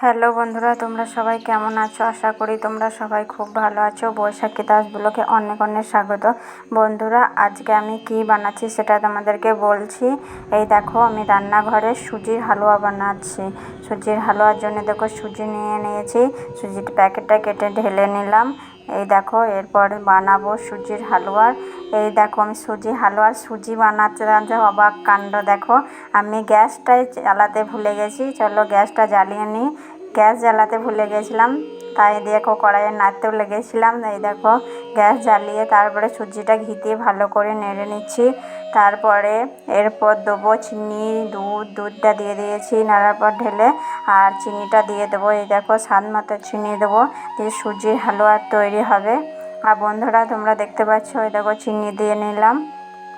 Hello বন্ধুরা, তোমরা সবাই কেমন আছো? আশা করি তোমরা সবাই খুব ভালো আছো। বৈশাখী দাসগুলোকে অনেক অনেক স্বাগত। বন্ধুরা, আজকে আমি কি বানাচ্ছি সেটা তোমাদেরকে বলছি। এই দেখো, আমি রান্নাঘরে সুজির হালুয়া বানাচ্ছি। সুজির হালুয়ার জন্য দেখো সুজি নিয়ে নিয়েছি। সুজির প্যাকেটটা কেটে ঢেলে নিলাম। এই দেখো, এরপর বানাবো সুজির হালুয়ার। এই দেখো, আমি সুজি হালুয়ার, সুজি বানাতে বানাতে অবাক কাণ্ড, দেখো। আমি গ্যাসটাই জ্বালাতে ভুলে গেছি। চলো গ্যাসটা জ্বালিয়ে নিই। গ্যাস জ্বালাতে ভুলে গেছিলাম। তাই দেখো কড়াইয়ে নাড়তেও লেগেছিলাম। এই দেখো গ্যাস জ্বালিয়ে তারপরে সুজিটা ঘি দিয়ে ভালো করে নেড়ে নিচ্ছি। তারপরে এরপর দেবো চিনি, দুধ, দুধটা দিয়ে দিয়েছি নাড়ার পর ঢেলে আর চিনিটা দিয়ে দেবো। এই দেখো স্বাদ মতো চিনি দেবো দিয়ে সুজির হালুয়া তৈরি হবে। আর বন্ধুরা তোমরা দেখতে পাচ্ছ, এই দেখো চিনি দিয়ে নিলাম।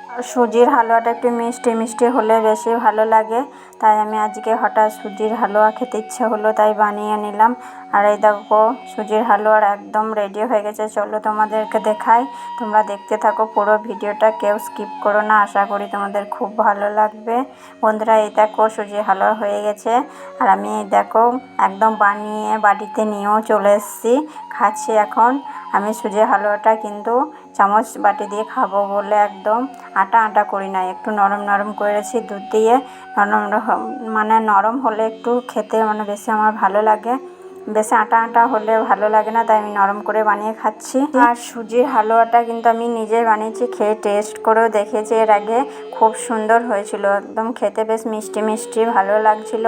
সুজির হালুয়াটা একটু মিষ্টি মিষ্টি হলে বেশি ভালো লাগে। তাই আমি আজকে হঠাৎ সুজির হালুয়া খেতে ইচ্ছে হলো, তাই বানিয়ে নিলাম। আর এই দেখো, সুজির হালুয়ার একদম রেডি হয়ে গেছে। চলো তোমাদেরকে দেখাই। তোমরা দেখতে থাকো পুরো ভিডিওটা, কেউ স্কিপ করো না। আশা করি তোমাদের খুব ভালো লাগবে। বন্ধুরা, এই দেখো সুজির হালুয়া হয়ে গেছে। আর আমি এই দেখো, একদম বানিয়ে বাড়িতে নিয়েও চলে এসেছি, খাচ্ছি এখন। আমি সুজির হালুয়াটা কিন্তু চামচ বাটি দিয়ে খাব বলে একদম আটা আটা করি না একটু নরম নরম করেছি দুধ দিয়ে। নরম মানে নরম হলে একটু খেতে মানে বেশি আমার ভালো লাগে। বেশি আটা আটা হলে ভালো লাগে না, তাই আমি নরম করে বানিয়ে খাচ্ছি। আর সুজির হালুয়াটা কিন্তু আমি নিজে বানিয়েছি, খেয়ে টেস্ট করেও দেখেছি এর আগে। খুব সুন্দর হয়েছিল, একদম খেতে বেশ মিষ্টি মিষ্টি, ভালো লাগছিল।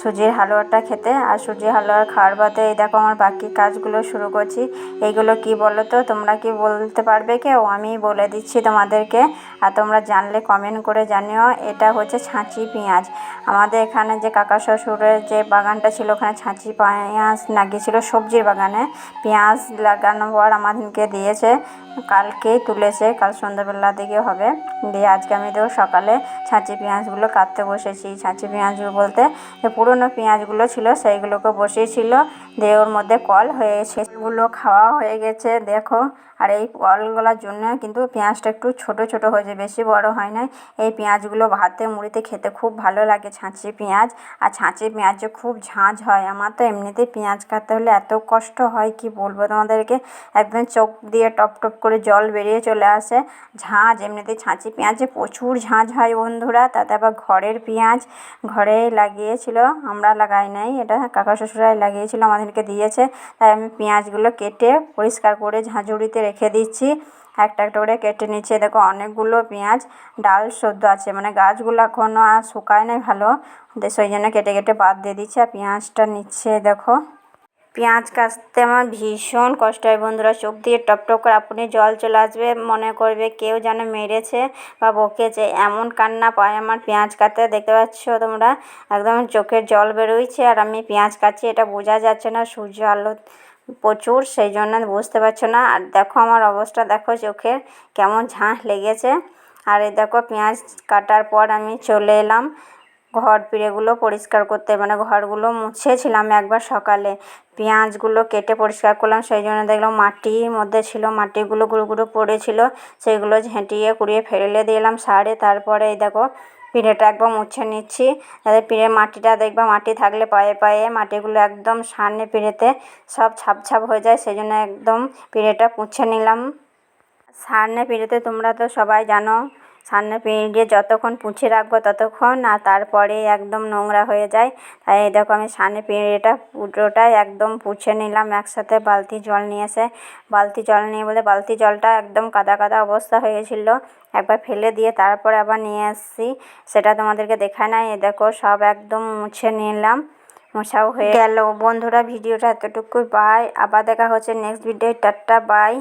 সুজির হালুয়াটা খেতে। আর সুজির হালুয়ার খাওয়ার বাদে এই দেখো আমার বাকি কাজগুলো শুরু করছি। এইগুলো কি বলো তো? তোমরা কি বলতে পারবে কেউ? আমি বলে দিচ্ছি তোমাদেরকে। আর তোমরা জানলে কমেন্ট করে জানিও। এটা হচ্ছে ছাঁচি পেঁয়াজ। আমাদের এখানে যে কাকা শ্বশুরের যে বাগানটা ছিল, ওখানে ছাঁচি পেঁয়াজ লাগিয়েছিল সবজির বাগানে। পেঁয়াজ লাগানোর পর আমাদেরকে দিয়েছে। কালকেই তুলেছে, কাল সন্ধ্যাবেলা দিকে হবে। দিয়ে আজকে আমি তো সকালে ছাঁচি পেঁয়াজগুলো কাটতে বসেছি। ছাঁচি পেঁয়াজগুলো বলতে যে পুরনো পেঁয়াজগুলো ছিল, সেইগুলোকে বসিয়েছিল। দিয়ে ওর মধ্যে কল হয়ে সেগুলো খাওয়া হয়ে গেছে, দেখো। আর এই কলগুলোর জন্য কিন্তু পেঁয়াজটা একটু ছোট ছোট হয়েছে বেশি বড় হয় নাই। এই পেঁয়াজগুলো ভাতে, মুড়িতে খেতে খুব ভালো লাগে ছাঁচি পেঁয়াজ। আর ছাঁচি পেঁয়াজে খুব ঝাঁঝ হয়, আমার তো এমনিতেই পেঁয়াজ কাটতে হলে এত কষ্ট হয়, কি বলব তোমাদেরকে? একদম চোখ দিয়ে টপ টপ করে জল বেরিয়ে চলে আসে। ঝাঁঝ এমনিতে ছাঁচি পেঁয়াজে প্রচুর ঝাঁঝ হয় বন্ধুরা। তাতে আবার ঘরের পেঁয়াজ ঘরে লাগিয়েছিল। আমরা লাগাই নাই। এটা কাকা শ্বশুরাই লাগিয়েছিল, আমাদেরকে দিয়েছে। তাই আমি পেঁয়াজগুলো কেটে পরিষ্কার করে ঝাঁঝুড়িতে রেখে দিচ্ছি। একটা একটা করে কেটে নিচ্ছে। দেখো, অনেকগুলো পেঁয়াজ, ডাল সদ্য আছে। মানে গাছগুলো এখনও আর শুকায় নাই ভালো। সেই জন্য কেটে কেটে বাদ দিয়ে দিচ্ছে। আর পেঁয়াজটা নিচ্ছে, দেখো। পেঁয়াজ কাটতে আমার ভীষণ কষ্ট হয় বন্ধুরা, চোখ দিয়ে টপ টপ করে আপনি জল চলে আসবে, মনে করবে কেউ যেন মেরেছে বা বকেছে। এমন কান্না পায় আমার পেঁয়াজ কাটতে, দেখতে পাচ্ছ তোমরা? একদম চোখের জল বেরোইছে আর আমি পেঁয়াজ কাটছি, এটা বোঝা যাচ্ছে না, সূর্য আলো প্রচুর, সেই জন্য বুঝতে পারছ না। আর দেখো আমার অবস্থা, দেখো চোখের কেমন ঝাঁস লেগেছে। আর এই দেখো পেঁয়াজ কাটার পর আমি চলে এলাম। ঘর পিঁড়েগুলো পরিষ্কার করতে মানে ঘরগুলো মুছেছিলাম একবার সকালে। পেঁয়াজগুলো কেটে পরিষ্কার করলাম, সেই জন্য দেখলাম মাটির মধ্যে ছিল, মাটিগুলো গুঁড়ো গুঁড়ো পড়েছিল সেইগুলো ঝেঁটিয়ে কুড়িয়ে ফেলে দিলাম সারে। তারপরে এই দেখো, পিঁড়েটা একদম মুছে নিচ্ছি, যাতে পিঁড়ের মাটিটা দেখবা, মাটি থাকলে পায়ে পায়ে মাটিগুলো একদম সামনে পিঁড়েতে সব ছাপ ছাপ হয়ে যায়, সেই জন্য একদম পিঁড়েটা মুছে নিলাম। সামনে পিঁড়েতে তোমরা তো সবাই জানো সামনে পিঁড়ে যতক্ষণ পুঁছে রাখব ততক্ষণ, আর তারপরে একদম নোংরা হয়ে যায়। তাই দেখো আমি সামনে পিঁড়েটা পুরোটাই একদম পুছে নিলাম, একসাথে বালতি জল নিয়ে এসে, বালতি জল নিয়ে বলে বালতি জলটা একদম কাদা কাদা অবস্থা হয়ে গেছিল একবার ফেলে দিয়ে তারপরে আবার নিয়ে এসেছি সেটা তোমাদেরকে দেখায় না নাই দেখো সব একদম মুছে নিলাম, মোছাও হয়ে গেল। বন্ধুরা, ভিডিওটা এতটুকুই। বাই, আবার দেখা হচ্ছে নেক্সট ভিডিও টাটা, বাই।